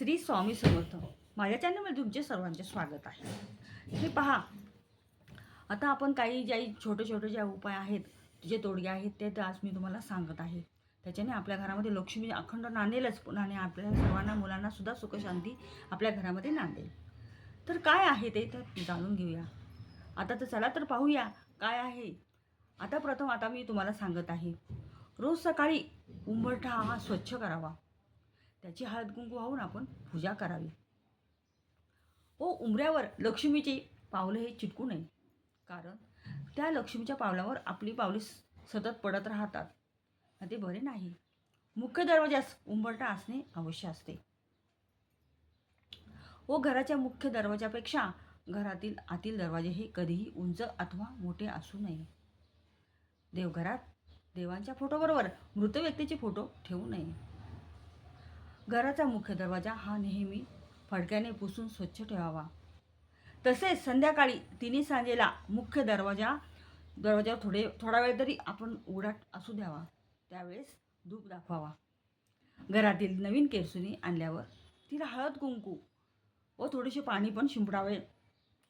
श्री स्वामी समर्थ. माझ्या चॅनलमध्ये तुमचे सर्वांचे स्वागत आहे. हे पहा. आता आपण काही ज्या छोटे छोटे ज्या उपाय आहेत जे तोडगे आहेत ते तर आज मी तुम्हाला सांगत आहे. त्याच्याने आपल्या घरामध्ये लक्ष्मी अखंड नांदेलच आणि आपल्या सर्वांना मुलांना सुद्धा सुखशांती आपल्या घरामध्ये नांदेल. तर काय आहे ते तर जाणून घेऊया. आता तर चला तर पाहूया काय आहे. आता प्रथम आता मी तुम्हाला सांगत आहे. रोज सकाळी उंबरठा हा स्वच्छ करावा. त्याची हळद कुंकू वाहून आपण पूजा करावी. व उमऱ्यावर लक्ष्मीची पावलं हे चिटकू नये. कारण त्या लक्ष्मीच्या पावलावर आपली पावले स- सतत पडत राहतात. ते बरे नाही. मुख्य दरवाजास उंबरटा असणे आवश्यक असते. व घराच्या मुख्य दरवाजापेक्षा घरातील आतील दरवाजे हे कधीही उंच अथवा मोठे असू नये. देवघरात देवांच्या फोटोबरोबर मृत व्यक्तीचे फोटो ठेवू नये. घराचा मुख्य दरवाजा हा नेहमी फडक्याने पुसून स्वच्छ ठेवावा. तसेच संध्याकाळी तिन्ही सांजेला मुख्य दरवाजा दरवाजावर थोडे थोडा वेळ तरी आपण उघडा असू द्यावा. त्यावेळेस धूप दाखवावा. घरातील नवीन केरसुनी आणल्यावर तिला हळद कुंकू व थोडेसे पाणी पण शिंपडावे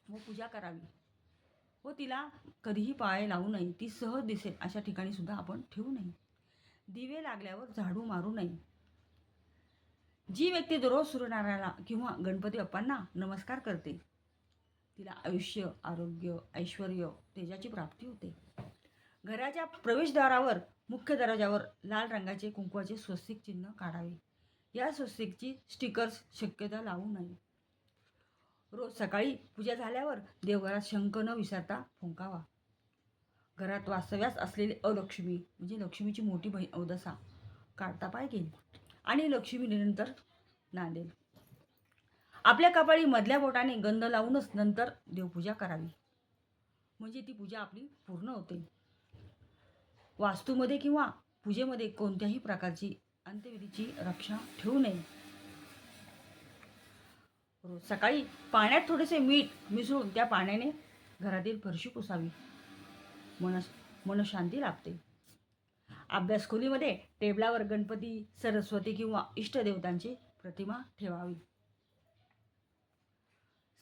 व पूजा करावी. व तिला कधीही पाय लावू नये ती सहज दिसेल अशा ठिकाणी सुद्धा आपण ठेवू नये. दिवे लागल्यावर झाडू मारू नये. जी व्यक्ती दररोज सूर्यनारायणाला किंवा गणपती बाप्पांना नमस्कार करते तिला आयुष्य आरोग्य ऐश्वर तेजाची प्राप्ती होते. घराच्या प्रवेशद्वारावर मुख्य दरवाजावर लाल रंगाचे कुंकवाचे स्वस्तिक चिन्ह काढावे. या स्वस्तिकची स्टिकर्स शक्यता लावू नये. रोज सकाळी पूजा झाल्यावर देवघरात शंख न विसरता फुंकावा. घरात वास्तव्यास असलेली अलक्ष्मी म्हणजे लक्ष्मीची मोठी बहीण अवदसा काढता पाहिजे आणि लक्ष्मी निरंतर नांदेल आपल्या कपाळी मधल्या बोटाने गंध लावूनच नंतर देवपूजा करावी. म्हणजे ती पूजा आपली पूर्ण होते. वास्तूमध्ये किंवा पूजेमध्ये कोणत्याही प्रकारची अंत्यविधीची रक्षा ठेवू नये. रोज सकाळी पाण्यात थोडेसे मीठ मिसळून त्या पाण्याने घरातील फरशी पुसावी. मन मनशांती लाभते. अभ्यास खोलीमध्ये टेबलावर गणपती सरस्वती किंवा इष्टदेवतांची प्रतिमा ठेवावी.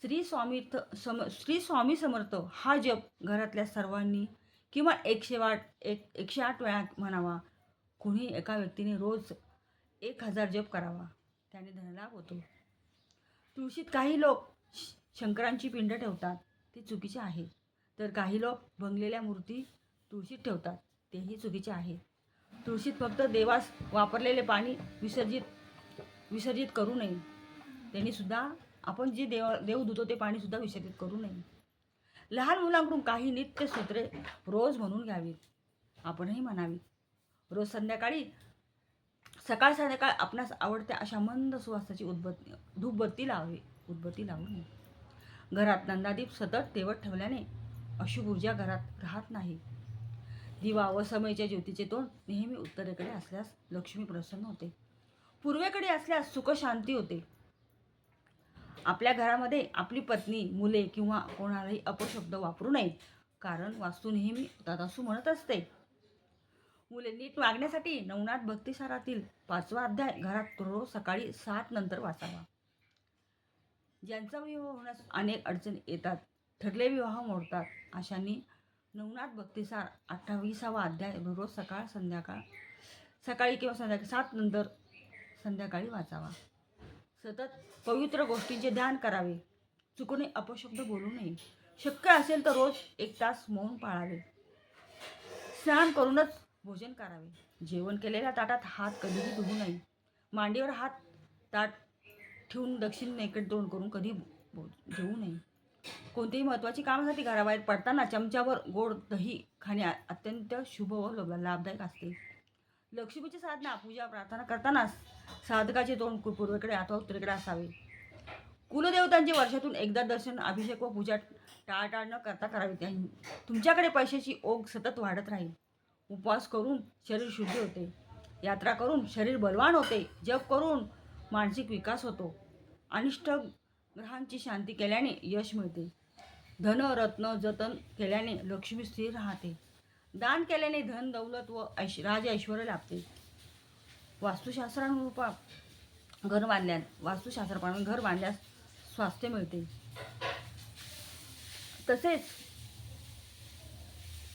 श्री स्वामी सम श्री स्वामी समर्थ हा जप घरातल्या सर्वांनी किंवा एकशे आठ एक एकशे आठ वेळा म्हणावा. कोणी एका व्यक्तीने रोज एक हजार जप करावा त्याने धनलाभ होतो. तुळशीत काही लोक श- शंकरांची पिंड ठेवतात ते चुकीचे आहे. तर काही लोक भंगलेल्या मूर्ती तुळशीत ठेवतात तेही चुकीचे आहे. तुळशीत फक्त देवास वापरलेले पाणी विसर्जित विसर्जित करू नये. त्यांनी सुद्धा आपण जे देव देव धुतो ते पाणीसुद्धा विसर्जित करू नये. लहान मुलांकडून काही नित्य सूत्रे रोज म्हणून घ्यावीत. आपणही म्हणावी. रोज संध्याकाळी सकाळ संध्याकाळ आपणास आवडत्या अशा मंद सुवासाची उद्बत्ती धूपबत्ती लावावी उद्बत्ती लावू नये. घरात नंदादीप सतत तेवत ठेवल्याने अशुभ ऊर्जा घरात राहत नाही. दिवा व समयच्या ज्योतीचे तोंड नेहमी उत्तरेकडे असल्यास लक्ष्मी प्रसन्न होते. पूर्वेकडे असल्यास सुखशांती होते. आपल्या घरामध्ये आपली पत्नी मुले किंवा कोणालाही अपशब्द वापरू नये कारण वास्तू नेहमी तदासू म्हणत असते. मुले नीट वागण्यासाठी नवनाथ भक्तिसारातील पाचवा अध्याय घरात रोज सकाळी सात नंतर वाचावा. ज्यांचा विवाह होण्यास अनेक अडचणी येतात ठरले विवाह मोडतात अशांनी नवनाथ भक्तिसार अठ्ठावीसावा अध्याय रोज सकाळ संध्याकाळ सकाळी किंवा संध्याकाळी सात नंतर संध्याकाळी वाचावा. सतत पवित्र गोष्टींचे ध्यान करावे. चुकूने अपशब्द बोलू नये. शक्य असेल तर रोज एक तास मौन पाळावे. स्नान करूनच भोजन करावे. जेवण केलेल्या ताटात हात कधीही धुवू नये. मांडीवर हात ताट ठेवून दक्षिणेकडे तोंड करून कधी बो जेवू नये. कोणतेही महत्त्वाची कामासाठी घराबाहेर पडताना चमच्यावर गोड दही खाणे अत्यंत शुभ व लब- लाभदायक असते. लक्ष्मीची साधना पूजा प्रार्थना करताना साधकाचे तोंड पूर्वेकडे अथवा उत्तरेकडे असावे. कुलदेवतांचे वर्षातून एकदा दर्शन अभिषेक व पूजा टाळटाळ न करता करावी. त्या तुमच्याकडे पैशाची ओघ सतत वाढत राहील. उपवास करून शरीर शुद्ध होते. यात्रा करून शरीर बलवान होते. जप करून मानसिक विकास होतो. अनिष्ट ग्रहांची शांती केल्याने यश मिळते. धन रत्न जतन केल्याने लक्ष्मी स्थिर राहते. दान केल्याने धन दौलत व ऐश राज ऐश्वर लाभते. वास्तुशास्त्रानुरूप घर बांधल्यास वास्तुशास्त्राप्रमाणे घर बांधल्यास स्वास्थ्य मिळते. तसेच